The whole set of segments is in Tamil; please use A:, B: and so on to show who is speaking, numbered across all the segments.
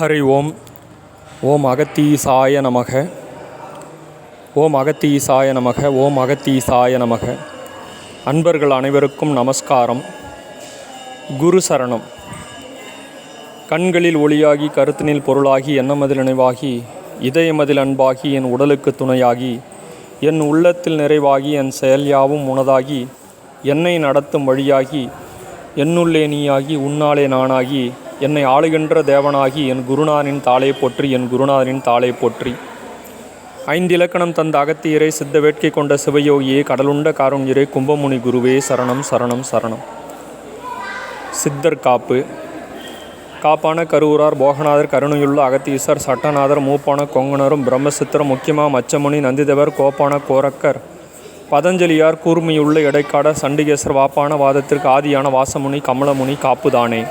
A: ஹரி ஓம் ஓம் அகத்தீசாய நமக. ஓம் அகத்தீசாய நமக ஓம் அகத்தீசாய நமக. அன்பர்கள் அனைவருக்கும் நமஸ்காரம். குரு சரணம். கண்களில் ஒளியாகி கருத்தினில் பொருளாகி எண்ணமதில் நினைவாகி இதயமதில் அன்பாகி என் உடலுக்கு துணையாகி என் உள்ளத்தில் நிறைவாகி என் செயல் யாவும் உனதாகி என்னை நடத்தும் வழியாகி என்னுள்ளே நீயாகி உன்னாலே நானாகி என்னை ஆளுகின்ற தேவனாகி என் குருநாதனின் தாளை போற்றி என் குருநாதனின் தாளை போற்றி. ஐந்து இலக்கணம் தந்த அகத்தியரை சித்த வேட்கை கொண்ட சிவயோகியே கடலுண்ட காருண்யரே கும்பமுனி குருவே சரணம் சரணம் சரணம். சித்தர் காப்பு. காப்பான கருவூரார் போகநாதர் கருணையுள்ள அகத்தீசர் சட்டநாதர் மூப்பான கொங்கனரும் பிரம்மசித்திரம் முக்கியமாக மச்சமுனி நந்திதேவர் கோப்பான கோரக்கர். பதஞ்சலியார் கூர்மையுள்ள இடைக்காட சண்டிகேசர் வாப்பான வாதத்திற்கு ஆதியான வாசமுனி கமலமுனி காப்புதானே.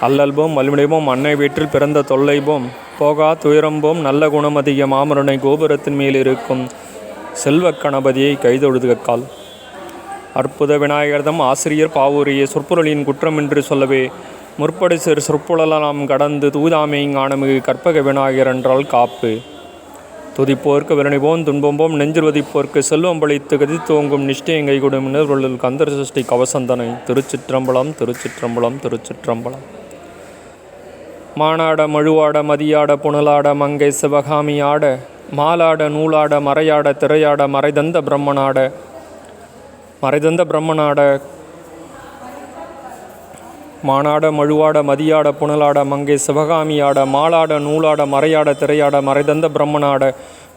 A: அல்லல்போம் வலிமைபோம் அன்னை வீட்டில் பிறந்த தொல்லைபோம் போகா துயரம்போம் நல்ல குணமதிய மாமரனை கோபுரத்தின் மேல் இருக்கும் செல்வக் கணபதியை கைதொழுதுகால் அற்புத விநாயகர்தம் ஆசிரியர் பாவூரிய சொற்பொருளின் குற்றமின்றி சொல்லவே முற்படை சிறு சொற்புழலாம் கடந்து தூதாமை ஞானமிகு கற்பக விநாயகர் என்றால் காப்பு. துதிப்போர்க்கு விரணிபோம் துன்பம்போம் நெஞ்சிருவதிப்போர்க்கு செல்வம் பழித்து கதித்தோங்கும் நிஷ்டயங்கை கொடும் நிறுவலில் கந்தர் சஷ்டி கவசந்தனை திருச்சிற்றம்பலம் திருச்சிற்றம்பலம் திருச்சிற்றம்பலம். மானாட மழுவாட மதியாட புனலாட மங்கை சிவகாமி ஆட மாலாட நூலாட மறையாட திரையாட மறைதந்த பிரம்மனாட. மறைதந்த பிரம்மனாட மானாட மழுவாட மதியாட புனலாட மங்கை சிவகாமியாட மாலாட நூலாட மறையாட திரையாட மறைதந்த பிரம்மனாட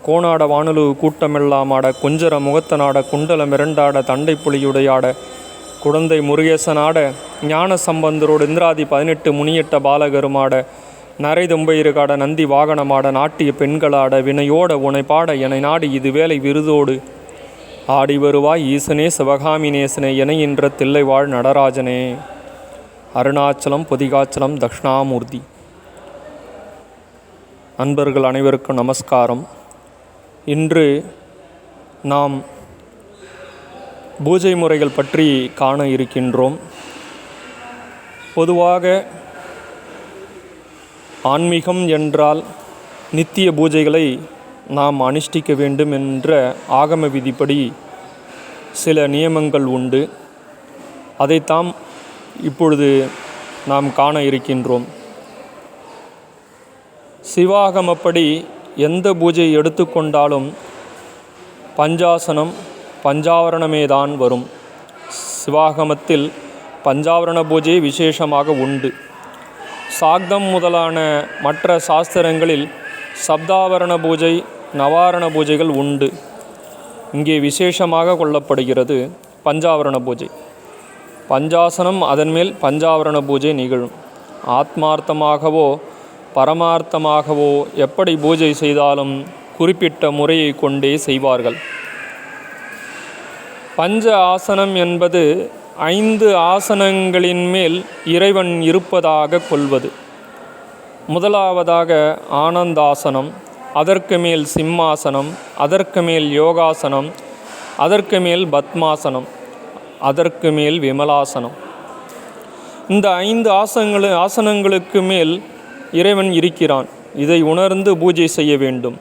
A: கோணாட வானலு கூட்டமெல்லாம் ஆட குஞ்சர முகத்தனாட குண்டல மிரண்டாட தண்டை புலியுடையாட குழந்தை முருகேசனாட ஞான சம்பந்தரோடு இந்திராதி பதினெட்டு முனியட்ட பாலகருமாட நரை தும்பையிருகாட நந்தி வாகனமாட நாட்டிய பெண்களாட வினையோட உனை பாட என நாடி இது வேலை விருதோடு. ஆடி வருவாய் ஈசனே சிவகாமி நேசனே என என்ற தில்லைவாழ் நடராஜனே. அருணாச்சலம் பொதிகாச்சலம் தக்ஷணாமூர்த்தி. அன்பர்கள் அனைவருக்கும் நமஸ்காரம். இன்று நாம் பூஜை முறைகள் பற்றி காண இருக்கின்றோம். பொதுவாக ஆன்மீகம் என்றால் நித்திய பூஜைகளை நாம் அனுஷ்டிக்க வேண்டும் என்ற ஆகம விதிப்படி சில நியமங்கள் உண்டு. அதைத்தாம் இப்பொழுது நாம் காண இருக்கின்றோம். சிவாகமப்படி எந்த பூஜை எடுத்துக்கொண்டாலும் பஞ்சாசனம் பஞ்சாவரணமே தான் வரும். சிவாகமத்தில் பஞ்சாவரண பூஜை விசேஷமாக உண்டு. சாக்தம் முதலான மற்ற சாஸ்திரங்களில் சப்தாவரண பூஜை நவாரண பூஜைகள் உண்டு. இங்கே விசேஷமாக கொள்ளப்படுகிறது பஞ்சாவரண பூஜை. பஞ்சாசனம் அதன்மேல் பஞ்சாவரண பூஜை நிகழும். ஆத்மார்த்தமாகவோ பரமார்த்தமாகவோ எப்படி பூஜை செய்தாலும் குறிப்பிட்ட முறையை கொண்டே செய்வார்கள். பஞ்ச ஆசனம் என்பது ஐந்து ஆசனங்களின் மேல் இறைவன் இருப்பதாக கொள்வது. முதலாவதாக ஆனந்தாசனம் அதற்கு மேல் சிம்மாசனம் அதற்கு மேல் யோகாசனம் அதற்கு மேல் பத்மாசனம் அதற்கு மேல் விமலாசனம். இந்த ஐந்து ஆசனங்களு ஆசனங்களுக்கு மேல் இறைவன் இருக்கிறான். இதை உணர்ந்து பூஜை செய்ய வேண்டும்.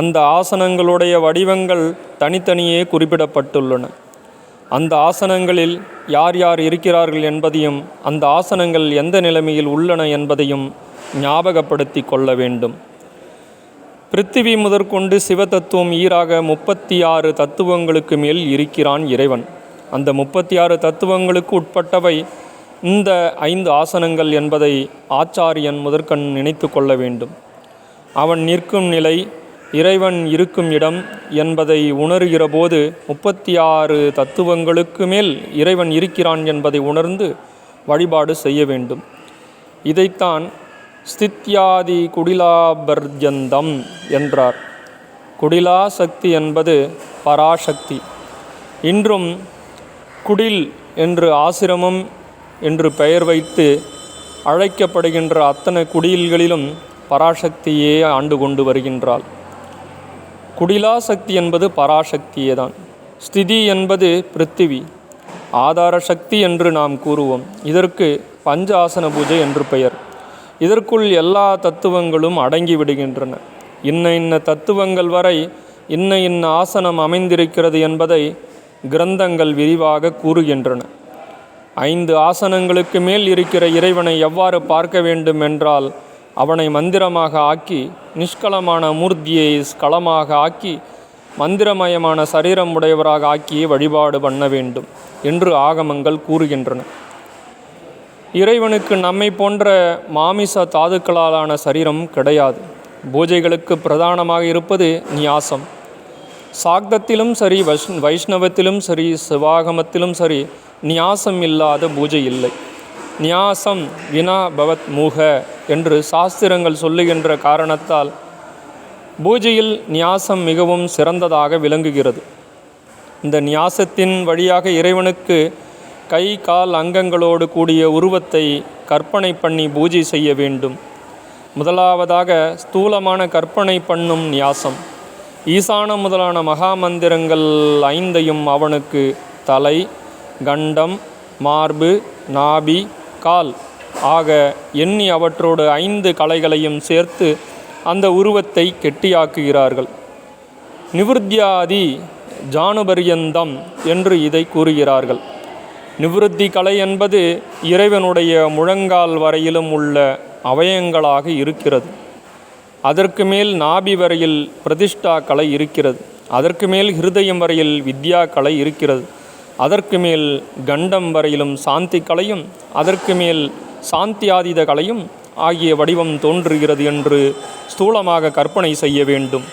A: அந்த ஆசனங்களுடைய வடிவங்கள் தனித்தனியே குறிப்பிடப்பட்டுள்ளன. அந்த ஆசனங்களில் யார் யார் இருக்கிறார்கள் என்பதையும் அந்த ஆசனங்கள் எந்த நிலைமையில் உள்ளன என்பதையும் ஞாபகப்படுத்தி கொள்ள வேண்டும். பிருத்திவி முதற்கொண்டு சிவதத்துவம் ஈராக முப்பத்தி ஆறு தத்துவங்களுக்கு மேல் இருக்கிறான் இறைவன். அந்த முப்பத்தி ஆறு தத்துவங்களுக்கு உட்பட்டவை இந்த ஐந்து ஆசனங்கள் என்பதை ஆச்சாரியன் முதற்கண் நினைத்து கொள்ள வேண்டும். அவன் நிற்கும் நிலை இறைவன் இருக்கும் இடம் என்பதை உணர்கிற போது முப்பத்தி ஆறு தத்துவங்களுக்கு மேல் இறைவன் இருக்கிறான் என்பதை உணர்ந்து வழிபாடு செய்ய வேண்டும். இதைத்தான் ஸ்தித்யாதி குடிலாபர்ஜந்தம் என்றார். குடிலா சக்தி என்பது பராசக்தி. இன்றும் குடில் என்று ஆசிரமம் என்று பெயர் வைத்து அழைக்கப்படுகின்ற அத்தனை குடில்களிலும் பராசக்தியே ஆண்டு கொண்டு வருகின்றாள். குடிலா சக்தி என்பது பராசக்தியே தான் ஸ்திதி என்பது பிருத்திவி. ஆதார சக்தி என்று நாம் கூறுவோம். இதற்கு பஞ்ச ஆசன பூஜை என்று பெயர். இதற்குள் எல்லா தத்துவங்களும் அடங்கி விடுகின்றன இன்ன இன்ன தத்துவங்கள் வரை இன்ன இன்ன ஆசனம் அமைந்திருக்கிறது என்பதை கிரந்தங்கள் விரிவாக கூறுகின்றன. ஐந்து ஆசனங்களுக்கு மேல் இருக்கிற இறைவனை எவ்வாறு பார்க்க வேண்டும் என்றால் அவனை மந்திரமாக ஆக்கி நிஷ்கலமான மூர்த்தியை ஸ்கலமாக ஆக்கி மந்திரமயமான சரீரம் உடையவராக ஆக்கி வழிபாடு பண்ண வேண்டும் என்று ஆகமங்கள் கூறுகின்றன. இறைவனுக்கு நம்மை போன்ற மாமிச தாதுக்களாலான சரீரம் கிடையாது. பூஜைகளுக்கு பிரதானமாக இருப்பது நியாசம். சாக்தத்திலும் சரி வைஷ் வைஷ்ணவத்திலும் சரி சிவாகமத்திலும் சரி நியாசம் இல்லாத பூஜை இல்லை. நியாசம் வினா பவத் மூக என்று சாஸ்திரங்கள் சொல்லுகின்ற காரணத்தால் பூஜையில் நியாசம் மிகவும் சிறந்ததாக விளங்குகிறது. இந்த நியாசத்தின் வழியாக இறைவனுக்கு கை கால் அங்கங்களோடு கூடிய உருவத்தை கற்பனை பண்ணி பூஜை செய்ய வேண்டும். முதலாவதாக ஸ்தூலமான கற்பனை பண்ணும் நியாசம். ஈசான முதலான மகா மந்திரங்கள் ஐந்தையும் அவனுக்கு தலை கண்டம் மார்பு நாபி கால். ஆக எண்ணி அவற்றோடு ஐந்து கலைகளையும் சேர்த்து அந்த உருவத்தை கெட்டியாக்குகிறார்கள். நிவிருத்தியாதி ஜானுபரியந்தம் என்று இதை கூறுகிறார்கள். நிவிருத்தி கலை என்பது இறைவனுடைய முழங்கால் வரையிலும் உள்ள அவயங்களாக இருக்கிறது. அதற்கு மேல் நாபி வரையில் பிரதிஷ்டா கலை இருக்கிறது. அதற்கு மேல் ஹிருதயம் வரையில் வித்யா கலை இருக்கிறது. அதற்கு மேல் கண்டம் வரையிலும் சாந்தி கலையும் அதற்கு மேல் சாந்தியாதீத கலையும் ஆகிய வடிவம் தோன்றுகிறது என்று ஸ்தூலமாக கற்பனை செய்ய வேண்டும்.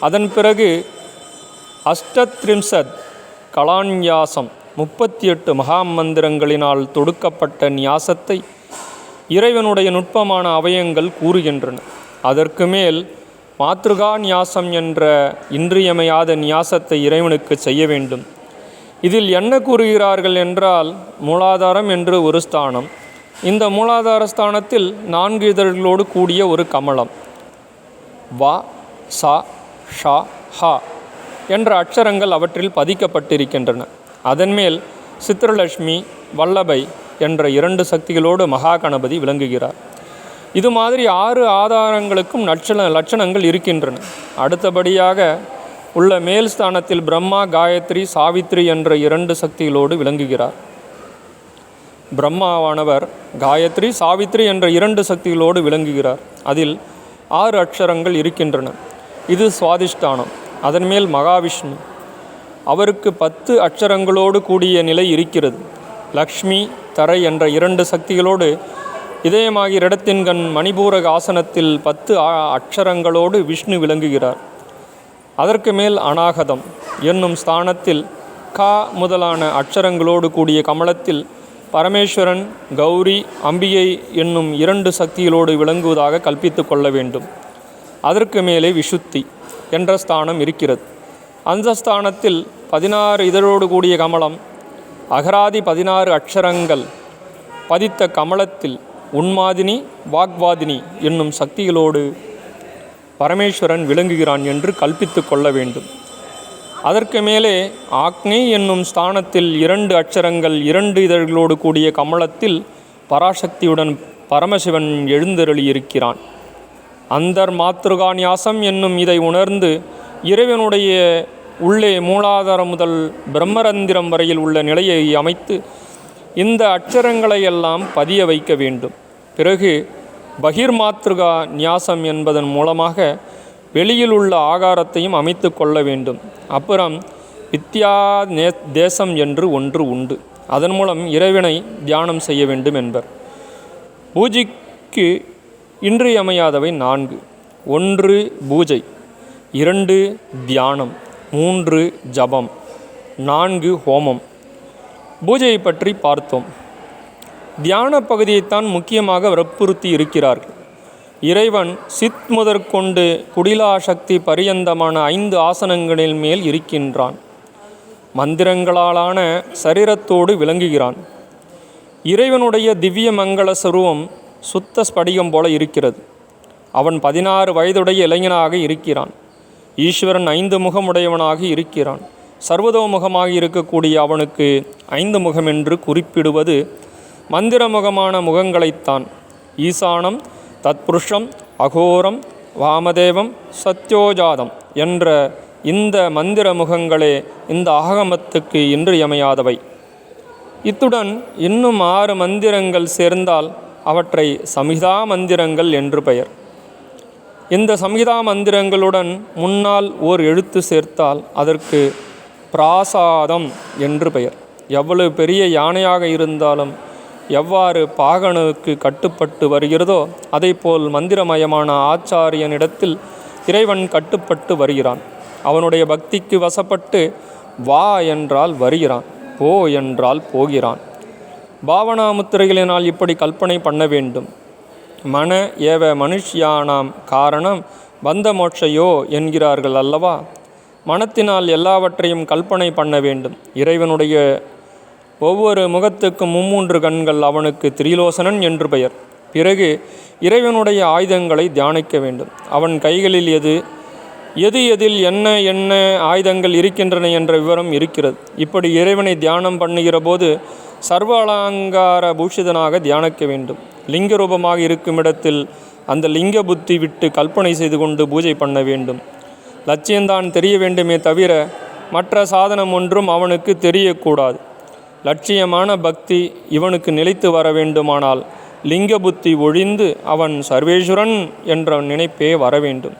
A: அதன் பிறகு அஷ்டத்ரிம்சத் கலான்யாசம் முப்பத்தி எட்டு மகா மந்திரங்களினால் தொடுக்கப்பட்ட நியாசத்தை இறைவனுடைய நுட்பமான அவயங்கள் கூறுகின்றன. அதற்கு மேல் மாத்ருகா நியாசம் என்ற இன்றியமையாத நியாசத்தை இறைவனுக்கு செய்ய வேண்டும். இதில் என்ன கூறுகிறார்கள் என்றால் மூலாதாரம் என்று ஒரு ஸ்தானம். இந்த மூலாதார ஸ்தானத்தில் நான்கு இதழ்களோடு கூடிய ஒரு கமலம். வா சா ஷா ஹா என்ற அட்சரங்கள் அவற்றில் பதிக்கப்பட்டிருக்கின்றன. அதன்மேல் சித்திரலட்சுமி வல்லபை என்ற இரண்டு சக்திகளோடு மகா கணபதி விளங்குகிறார். இது மாதிரி ஆறு ஆதாரங்களுக்கும் லட்சண லட்சணங்கள் இருக்கின்றன. அடுத்தபடியாக உள்ள மேல் ஸ்தானத்தில் பிரம்மா காயத்ரி சாவித்ரி என்ற இரண்டு சக்திகளோடு விளங்குகிறார். பிரம்மாவானவர் காயத்ரி சாவித்ரி என்ற இரண்டு சக்திகளோடு விளங்குகிறார். அதில் ஆறு அக்ஷரங்கள் இருக்கின்றன. இது சுவாதிஷ்டானம் அதன் மேல் மகாவிஷ்ணு. அவருக்கு பத்து அக்ஷரங்களோடு கூடிய நிலை இருக்கிறது. லக்ஷ்மி தரை என்ற இரண்டு சக்திகளோடு இதயமாகிய இடத்தின் கண் மணிபூரக ஆசனத்தில் பத்து அக்ஷரங்களோடு விஷ்ணு விளங்குகிறார். அதற்கு மேல் அநாகதம் என்னும் ஸ்தானத்தில் கா முதலான அக்ஷரங்களோடு கூடிய கமலத்தில் பரமேஸ்வரன் கௌரி அம்பிகை என்னும் இரண்டு சக்திகளோடு விளங்குவதாக கல்பித்து கொள்ள வேண்டும். அதற்கு மேலே விஷுத்தி என்ற ஸ்தானம் இருக்கிறது. அந்த ஸ்தானத்தில் பதினாறு இதழோடு கூடிய கமலம் அகராதி பதினாறு அக்ஷரங்கள் பதித்த கமலத்தில் உன்மாதினி வாக்வாதினி என்னும் சக்திகளோடு பரமேஸ்வரன் விளங்குகிறான் என்று கல்பித்து கொள்ள வேண்டும். அதற்கு மேலே ஆக்னி என்னும் ஸ்தானத்தில் இரண்டு அட்சரங்கள் இரண்டு இதழ்களோடு கூடிய கமலத்தில் பராசக்தியுடன் பரமசிவன் எழுந்தருளியிருக்கிறான். அந்தர் மாத்ருகாநியாசம் என்னும் இதை உணர்ந்து இறைவனுடைய உள்ளே மூலாதாரம் முதல் பிரம்மரந்திரம் வரையில் உள்ள நிலையை அமைத்து இந்த அட்சரங்களை எல்லாம் பதிய வைக்க வேண்டும். பிறகு பகிர்மாத்ருகா நியாசம் என்பதன் மூலமாக வெளியில் உள்ள ஆகாரத்தையும் அமைத்து கொள்ள வேண்டும். அப்புறம் வித்யா நே தேசம் என்று ஒன்று உண்டு. அதன் மூலம் இறைவனை தியானம் செய்ய வேண்டும் என்பர். பூஜைக்கு இன்றியமையாதவை நான்கு. ஒன்று பூஜை இரண்டு தியானம் மூன்று ஜபம் நான்கு ஹோமம். பூஜையை பற்றி பார்த்தோம். தியான பகுதியைத்தான் முக்கியமாக வற்புறுத்தி இருக்கிறார்கள். இறைவன் சித் முதற்கொண்டு குடிலா சக்தி பரியந்தமான ஐந்து ஆசனங்களின் மேல் இருக்கின்றான். மந்திரங்களாலான சரீரத்தோடு விளங்குகிறான். இறைவனுடைய திவ்ய மங்கள சுருவம் சுத்த ஸ்படிகம் போல இருக்கிறது. அவன் பதினாறு வயதுடைய இளைஞனாக இருக்கிறான். ஈஸ்வரன் ஐந்து முகமுடையவனாக இருக்கிறான். சர்வதோமுகமாக இருக்கக்கூடிய அவனுக்கு ஐந்து முகம் என்று குறிப்பிடுவது மந்திரமுகமான முகங்களைத்தான். ஈசானம் தத்புருஷம் அகோரம் வாமதேவம் சத்யோஜாதம் என்ற இந்த மந்திர முகங்களே இந்த ஆகமத்துக்கு இன்றியமையாதவை. இத்துடன் இன்னும் ஆறு மந்திரங்கள் சேர்ந்தால் அவற்றை சமிதா மந்திரங்கள் என்று பெயர். இந்த சமிதா மந்திரங்களுடன் முன்னால் ஓர் எழுத்து சேர்த்தால் அதற்கு பிராசாதம் என்று பெயர். எவ்வளவு பெரிய யானையாக இருந்தாலும் எவ்வாறு பாகனுக்கு கட்டுப்பட்டு வருகிறதோ அதைப்போல் மந்திரமயமான ஆச்சாரியனிடத்தில் இறைவன் கட்டுப்பட்டு வருகிறான். அவனுடைய பக்திக்கு வசப்பட்டு வா என்றால் வருகிறான் போ என்றால் போகிறான். பாவனா முத்திரைகளினால் இப்படி கல்பனை பண்ண வேண்டும். மன ஏவ மனுஷ்யானாம் காரணம் வந்த மோட்சையோ என்கிறார்கள் அல்லவா? மனத்தினால் எல்லாவற்றையும் கல்பனை பண்ண வேண்டும். இறைவனுடைய ஒவ்வொரு முகத்துக்கும் மும்மூன்று கண்கள் அவனுக்கு திரிலோசனன் என்று பெயர். பிறகு இறைவனுடைய ஆயுதங்களை தியானிக்க வேண்டும். அவன் கைகளில் எது எது எதில் என்ன என்ன ஆயுதங்கள் இருக்கின்றன என்ற விவரம் இருக்கிறது. இப்படி இறைவனை தியானம் பண்ணுகிற போது சர்வ அலங்கார பூஷிதனாக தியானிக்க வேண்டும். லிங்க ரூபமாக இருக்கும் இடத்தில் அந்த லிங்க புத்தி விட்டு கல்பனை செய்து கொண்டு பூஜை பண்ண வேண்டும். லட்சியம்தான் தெரிய வேண்டுமே தவிர மற்ற சாதனம் ஒன்றும் அவனுக்கு தெரியக்கூடாது. லட்சியமான பக்தி இவனுக்கு நிலைத்து வர வேண்டுமானால் லிங்க புத்தி ஒழிந்து அவன் சர்வேஸ்வரன் என்ற நினைப்பே வர வேண்டும்.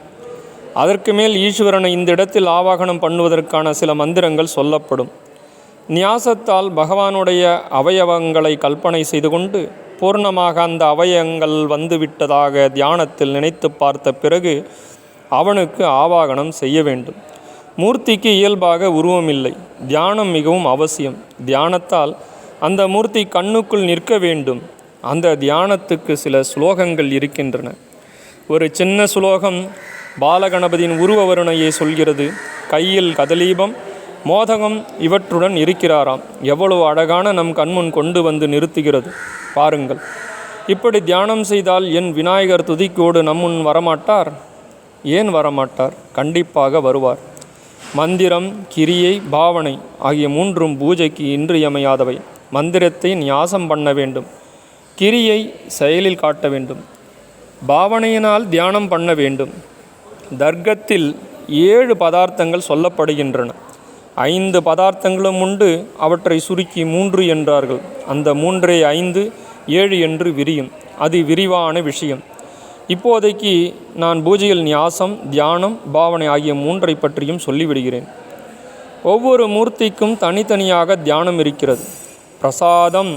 A: அதற்கு மேல் ஈஸ்வரனை இந்த இடத்தில் ஆவாகனம் பண்ணுவதற்கான சில மந்திரங்கள் சொல்லப்படும். நியாசத்தால் பகவானுடைய அவயவங்களை கல்பனை செய்து கொண்டு பூர்ணமாக அந்த அவயங்கள் வந்துவிட்டதாக தியானத்தில் நினைத்து பார்த்த பிறகு அவனுக்கு ஆவாகனம் செய்ய வேண்டும். மூர்த்திக்கு இயல்பாக உருவமில்லை. தியானம் மிகவும் அவசியம். தியானத்தால் அந்த மூர்த்தி கண்ணுக்குள் நிற்க வேண்டும். அந்த தியானத்துக்கு சில ஸ்லோகங்கள் இருக்கின்றன. ஒரு சின்ன சுலோகம் பாலகணபதியின் உருவ வருணையை சொல்கிறது. கையில் கதலீபம் மோதகம் இவற்றுடன் இருக்கிறாராம். எவ்வளவு அழகான நம் கண்முன் கொண்டு வந்து நிறுத்துகிறது. பாருங்கள். இப்படி தியானம் செய்தால் என் விநாயகர் துதிக்கோடு நம்முன் வரமாட்டார்? ஏன் வரமாட்டார்? கண்டிப்பாக வருவார். மந்திரம் கிரியை பாவனை ஆகிய மூன்றும் பூஜைக்கு இன்றியமையாதவை. மந்திரத்தை நியாசம் பண்ண வேண்டும். கிரியை செயலில் காட்ட வேண்டும். பாவனையினால் தியானம் பண்ண வேண்டும். தர்க்கத்தில் ஏழு பதார்த்தங்கள் சொல்லப்படுகின்றன. ஐந்து பதார்த்தங்களும் உண்டு. அவற்றை சுருக்கி மூன்று என்றார்கள். அந்த மூன்றே ஐந்து ஏழு என்று விரியும். அது விரிவான விஷயம். இப்போதைக்கு நான் பூஜையில் நியாசம் தியானம் பாவனை ஆகிய மூன்றை பற்றியும் சொல்லிவிடுகிறேன். ஒவ்வொரு மூர்த்திக்கும் தனித்தனியாக தியானம் இருக்கிறது. பிரசாதம்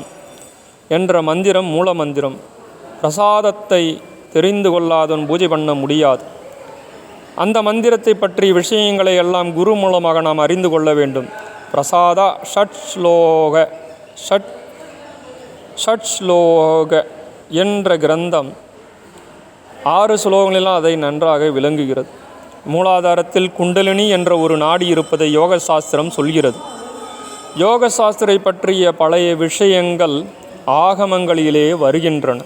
A: என்ற மந்திரம் மூல மந்திரம். பிரசாதத்தை தெரிந்து கொள்ளாதவன் பூஜை பண்ண முடியாது. அந்த மந்திரத்தை பற்றிய விஷயங்களை எல்லாம் குரு மூலமாக நாம் அறிந்து கொள்ள வேண்டும். பிரசாதா ஷட் ஸ்லோக ஷட் ஷட் ஸ்லோக என்ற கிரந்தம் ஆறு ஸ்லோகங்களிலும் அதை நன்றாக விளங்குகிறது. மூலாதாரத்தில் குண்டலினி என்ற ஒரு நாடி இருப்பதை யோக சாஸ்திரம் சொல்கிறது. யோக சாஸ்திரை பற்றிய பழைய விஷயங்கள் ஆகமங்களிலே வருகின்றன.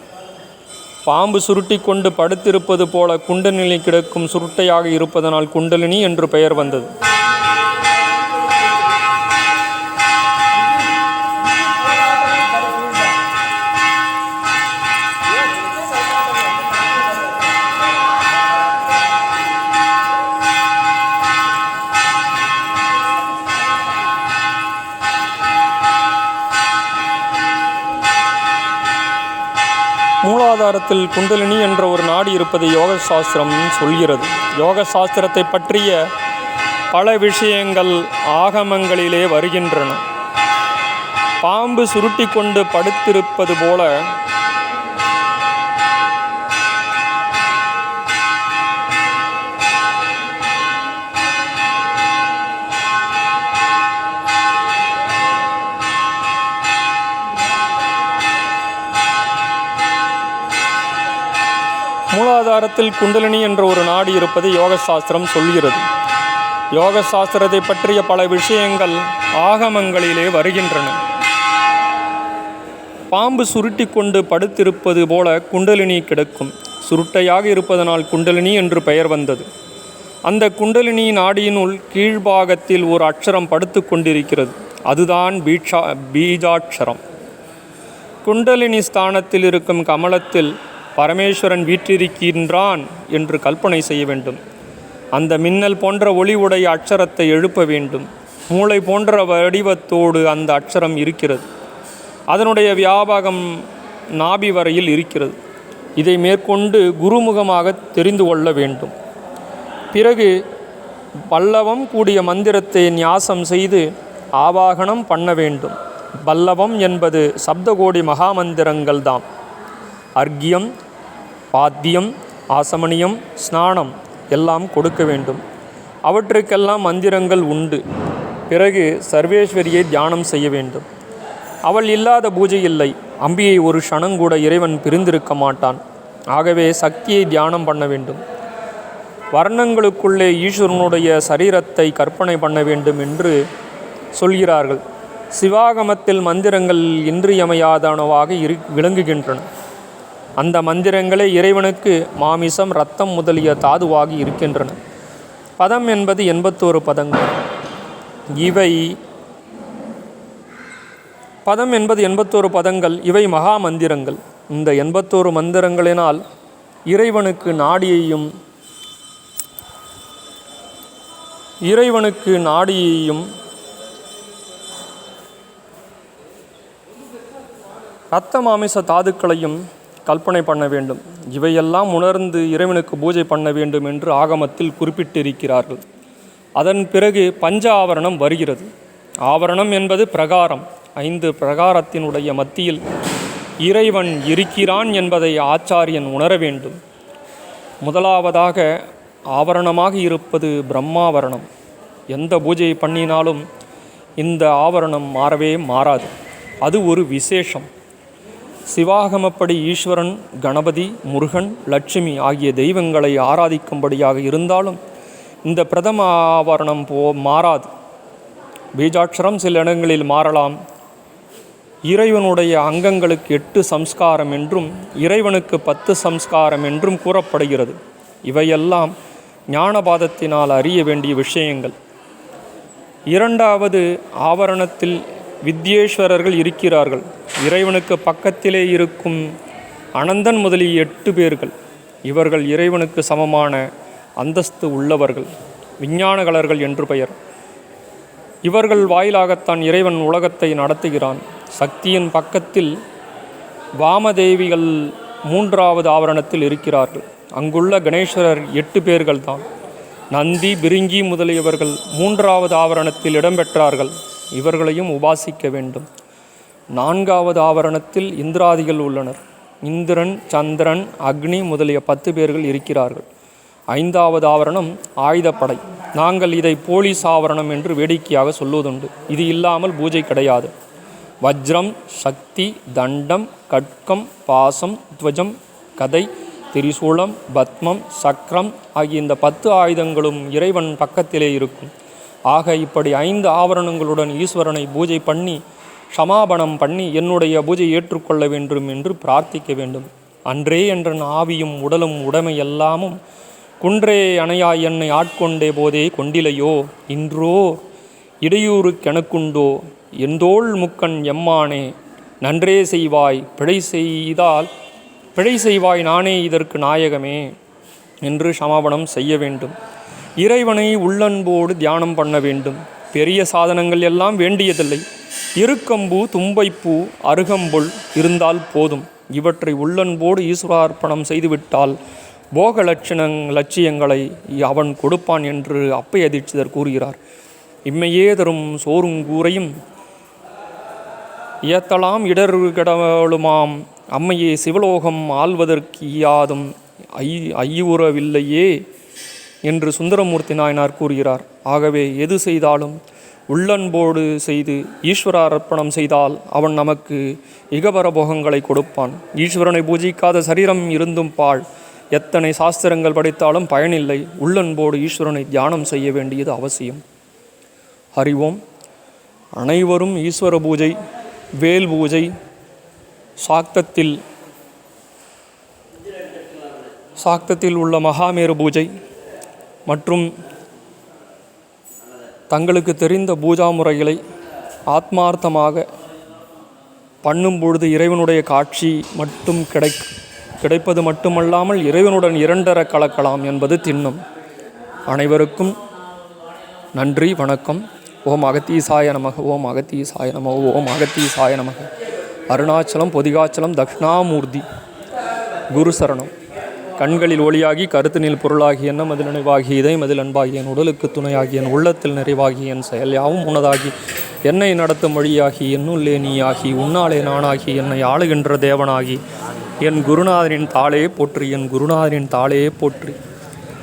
A: பாம்பு சுருட்டி கொண்டு படுத்திருப்பது போல குண்டலினி கிடக்கும் சுருட்டையாக இருப்பதனால் குண்டலினி என்று பெயர் வந்தது. மூலாதாரத்தில் குண்டலினி என்ற ஒரு நாடி இருப்பதை யோக சாஸ்திரம் சொல்கிறது. யோக சாஸ்திரத்தை பற்றிய பல விஷயங்கள் ஆகமங்களிலே வருகின்றன. பாம்பு சுருட்டி கொண்டு படுத்திருப்பது போல மூலாதாரத்தில் குண்டலினி என்ற ஒரு நாடு இருப்பது யோக சாஸ்திரம் சொல்கிறது. யோக சாஸ்திரத்தை பற்றிய பல விஷயங்கள் ஆகமங்களிலே வருகின்றன. பாம்பு சுருட்டி கொண்டு படுத்திருப்பது போல குண்டலினி கிடக்கும். சுருட்டையாக இருப்பதனால் குண்டலினி என்று பெயர் வந்தது. அந்த குண்டலினி நாடியினுள் கீழ்பாகத்தில் ஒரு அக்ஷரம் படுத்து கொண்டிருக்கிறது. அதுதான் பீட்சா பீஜாட்சரம். குண்டலினி ஸ்தானத்தில் இருக்கும் கமலத்தில் பரமேஸ்வரன் வீற்றிருக்கின்றான் என்று கல்பனை செய்ய வேண்டும். அந்த மின்னல் போன்ற ஒளி உடைய அட்சரத்தை எழுப்ப வேண்டும். மூளை போன்ற வடிவத்தோடு அந்த அட்சரம் இருக்கிறது. அதனுடைய வியாபகம் நாபி வரையில் இருக்கிறது. இதை மேற்கொண்டு குருமுகமாக தெரிந்து கொள்ள வேண்டும். பிறகு பல்லவம் கூடிய மந்திரத்தை நியாசம் செய்து ஆவாகனம் பண்ண வேண்டும். பல்லவம் என்பது சப்தகோடி மகாமந்திரங்கள் தாம் அர்க்கியம் பாத்தியம் ஆசமணியம் ஸ்நானம் எல்லாம் கொடுக்க வேண்டும். அவற்றுக்கெல்லாம் மந்திரங்கள் உண்டு. பிறகு சர்வேஸ்வரியை தியானம் செய்ய வேண்டும். அவள் இல்லாத பூஜை இல்லை. அம்பியை ஒரு க்ஷணங்கூட இறைவன் பிரிந்திருக்க மாட்டான். ஆகவே சக்தியை தியானம் பண்ண வேண்டும். வர்ணங்களுக்குள்ளே ஈஸ்வரனுடைய சரீரத்தை கற்பனை பண்ண வேண்டும் என்று சொல்கிறார்கள். சிவாகமத்தில் மந்திரங்கள் இன்றியமையாதனவாக இரு விளங்குகின்றன. அந்த மந்திரங்களே இறைவனுக்கு மாமிசம் ரத்தம் முதலிய தாதுவாகி இருக்கின்றன. பதம் என்பது எண்பத்தோரு பதங்கள். இவை பதம் என்பது எண்பத்தோரு பதங்கள் இவை மகா மந்திரங்கள். இந்த எண்பத்தோரு மந்திரங்களினால் இறைவனுக்கு நாடியையும் இறைவனுக்கு நாடியையும் இரத்த மாமிச தாதுக்களையும் கல்பனை பண்ண வேண்டும். இவையெல்லாம் உணர்ந்து இறைவனுக்கு பூஜை பண்ண வேண்டும் என்று ஆகமத்தில் குறிப்பிட்டிருக்கிறார்கள். அதன் பிறகு பஞ்ச ஆவரணம் வருகிறது. ஆவரணம் என்பது பிரகாரம். ஐந்து பிரகாரத்தினுடைய மத்தியில் இறைவன் இருக்கிறான் என்பதை ஆச்சாரியன் உணர வேண்டும். முதலாவதாக ஆவரணமாக இருப்பது பிரம்மாவரணம். எந்த பூஜையை பண்ணினாலும் இந்த ஆவரணம் மாறவே மாறாது. அது ஒரு விசேஷம். சிவாகமப்படி ஈஸ்வரன் கணபதி முருகன் லட்சுமி ஆகிய தெய்வங்களை ஆராதிக்கும்படியாக இருந்தாலும் இந்த பிரதம ஆவரணம் போ மாறாது. பீஜாட்சரம் சில இடங்களில் மாறலாம். இறைவனுடைய அங்கங்களுக்கு எட்டு சம்ஸ்காரம் என்றும் இறைவனுக்கு பத்து சம்ஸ்காரம் என்றும் கூறப்படுகிறது. இவையெல்லாம் ஞானபாதத்தினால் அறிய வேண்டிய விஷயங்கள். இரண்டாவது ஆவரணத்தில் வித்யேஸ்வரர்கள் இருக்கிறார்கள். இறைவனுக்கு பக்கத்திலே இருக்கும் அனந்தன் முதலிய எட்டு பேர்கள் இவர்கள் இறைவனுக்கு சமமான அந்தஸ்து உள்ளவர்கள் விஞ்ஞானகலர்கள் என்று பெயர். இவர்கள் வாயிலாகத்தான் இறைவன் உலகத்தை நடத்துகிறான். சக்தியின் பக்கத்தில் வாமதேவிகள் மூன்றாவது ஆவரணத்தில் இருக்கிறார்கள். அங்குள்ள கணேஸ்வரர் எட்டு பேர்கள் தான். நந்தி பிரிங்கி முதலியவர்கள் மூன்றாவது ஆவரணத்தில் இடம்பெற்றார்கள். இவர்களையும் உபாசிக்க வேண்டும். நான்காவது ஆவரணத்தில் இந்திராதிகள் உள்ளனர். இந்திரன் சந்திரன் அக்னி முதலிய பத்து பேர்கள் இருக்கிறார்கள். ஐந்தாவது ஆவரணம் ஆயுதப்படை. நாங்கள் இதை போலீஸ் ஆவரணம் என்று வேடிக்கையாக சொல்லுவதுண்டு. இது இல்லாமல் பூஜை கிடையாது. வஜ்ரம் சக்தி தண்டம் கட்கம் பாசம் துவஜம் கதை திரிசூலம் பத்மம் சக்கரம் ஆகிய இந்த பத்து ஆயுதங்களும் இறைவன் பக்கத்திலே இருக்கும். ஆக இப்படி ஐந்து ஆவரணங்களுடன் ஈஸ்வரனை பூஜை பண்ணி சமாபனம் பண்ணி என்னுடைய பூஜை ஏற்றுக்கொள்ள வேண்டும் என்று பிரார்த்திக்க வேண்டும். அன்றே என்றன் ஆவியும் உடலும் உடைமை எல்லாமும் குன்றே அணையாய் என்னை ஆட்கொண்டே போதே கொண்டிலையோ? இன்றோ? இடையூறு கெனக்குண்டோ? எந்தோள் முக்கன் எம்மானே? நன்றே செய்வாய் பிழை செய்தால் பிழை செய்வாய் நானே இதற்கு நாயகமே என்று சமாபனம் செய்ய வேண்டும். இறைவனை உள்ளன்போடு தியானம் பண்ண வேண்டும். பெரிய சாதனங்கள் எல்லாம் வேண்டியதில்லை. இருக்கம்பூ தும்பைப்பூ அருகம்புல் இருந்தால் போதும். இவற்றை உள்ளன்போடு ஈஸ்வரார்ப்பணம் செய்துவிட்டால் போக லட்சணங் லட்சியங்களை அவன் கொடுப்பான் என்று அப்பைய தீட்சிதர் கூறுகிறார். இம்மையே தரும் சோறும் கூரையும் இயத்தலாம் இடர் கடவுளுமாம் அம்மையே சிவலோகம் ஆள்வதற்கு ஈயாதும் ஐ ஐயுறவில்லையே என்று சுந்தரமூர்த்தி நாயனார் கூறுகிறார். ஆகவே எது செய்தாலும் உள்ளன்போடு செய்து ஈஸ்வர அர்ப்பணம் செய்தால் அவன் நமக்கு இகபர போகங்களை கொடுப்பான். ஈஸ்வரனை பூஜிக்காத சரீரம் இருந்தும் பாழ். எத்தனை சாஸ்திரங்கள் படித்தாலும் பயனில்லை. உள்ளன்போடு ஈஸ்வரனை தியானம் செய்ய வேண்டியது அவசியம். அறிவோம் அனைவரும் ஈஸ்வர பூஜை வேல் பூஜை சாக்தத்தில் சாக்தத்தில் உள்ள மகாமேரு பூஜை மற்றும் தங்களுக்கு தெரிந்த பூஜா முறைகளை ஆத்மார்த்தமாக பண்ணும் பொழுது இறைவனுடைய காட்சி மட்டும் கிடை கிடைப்பது மட்டுமல்லாமல் இறைவனுடன் இரண்டர கலக்கலாம் என்பது திண்ணம். அனைவருக்கும் நன்றி வணக்கம். ஓம் அகத்தீசாய நமக ஓம் அகத்தீசாய நமக ஓம் அகத்தீசாய நமக. அருணாச்சலம் பொதிகாச்சலம் தக்ஷணாமூர்த்தி குரு சரணம் கண்களில் ஒளியாகி கருத்தினில் பொருளாகி எண்ணம் அதில் நினைவாகி இதை மதில் அன்பாகி என் உடலுக்கு துணையாகி என் உள்ளத்தில் நிறைவாகி என் செயல் யாவும் உனதாகி என்னை நடத்தும் வழியாகி என்னுள்ளே நீயாகி உன்னாலே நானாகி என்னை ஆளுகின்ற தேவனாகி என் குருநாதனின் தாளே போற்றி என் குருநாதனின் தாளையே போற்றி.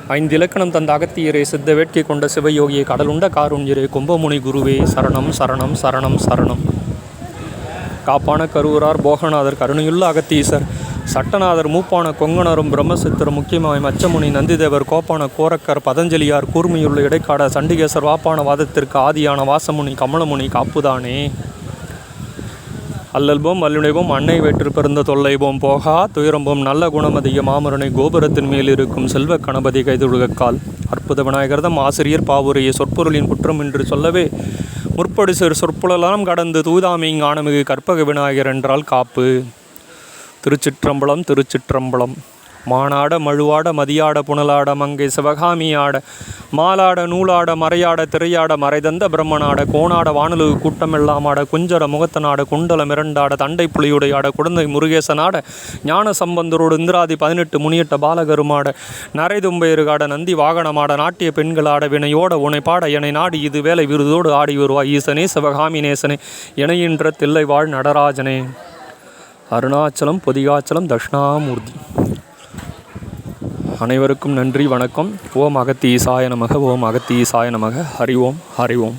A: ஐந்து இலக்கணம் தந்த அகத்தியரே சித்த வேட்கை கொண்ட சிவயோகியை கடலுண்ட காருண்யரே கும்பமுனி குருவே சரணம் சரணம் சரணம் சரணம். காப்பான கருவரார் போகநாதர் கருணையுள்ள அகத்தீசர் சட்டநாதர் மூப்பான கொங்கணரும் பிரம்மசித்தர் முக்கியமாய் மச்சமுனி நந்திதேவர் கோப்பான கோரக்கர் பதஞ்சலியார் கூர்மையுள்ள இடைக்காட சண்டிகேசர் வாப்பான வாதத்திற்கு ஆதியான வாசமுனி கமலமுனி காப்புதானே? அல்லல்போம் வல்லுணைவோம் அன்னை வேற்று பிறந்த போகா துயரம்போம் நல்ல குணமதிய மாமரனை கோபுரத்தின் மேல் இருக்கும் செல்வ கணபதி கைதுழுகக்கால். அற்புத விநாயகர்தம் ஆசிரியர் பாவுரைய சொற்பொருளின் குற்றம் என்று சொல்லவே முற்படு சிறு சொற்புலலாம் கடந்து தூதாமிங் ஆனமிகு கற்பக விநாயகர் என்றால் காப்பு. திருச்சிற்றம்பலம் திருச்சிற்றம்பலம். மானாட மழுவாட மதியாட புனலாட மங்கை சிவகாமியாட மாலாட நூலாட மறையாட திரையாட மறைதந்த பிரம்மனாட கோணாட வானலு கூட்டமெல்லாமாட குஞ்சர முகத்தனாட குண்டல மிரண்டாட தண்டை புலியுடையாட குழந்தை முருகேசனாட ஞான சம்பந்தரோடு இந்திராதி பதினெட்டு முனியட்ட பாலகருமாட நரைதும்பையருகாட நந்தி வாகனமாட நாட்டிய பெண்களாட வினையோட உனைப்பாட பாட எனை நாடி இது வேலை விருதோடு ஆடி வருவாய் ஈசனே சிவகாமி நேசனே இணையின்ற தில்லை வாழ் நடராஜனே. அருணாச்சலம் பொதிகாச்சலம் தட்சிணாமூர்த்தி. அனைவருக்கும் நன்றி வணக்கம். ஓம் அகத்தீசாய நமக ஓம் அகத்தீசாய நமக. ஹரி ஓம் ஹரி ஓம்.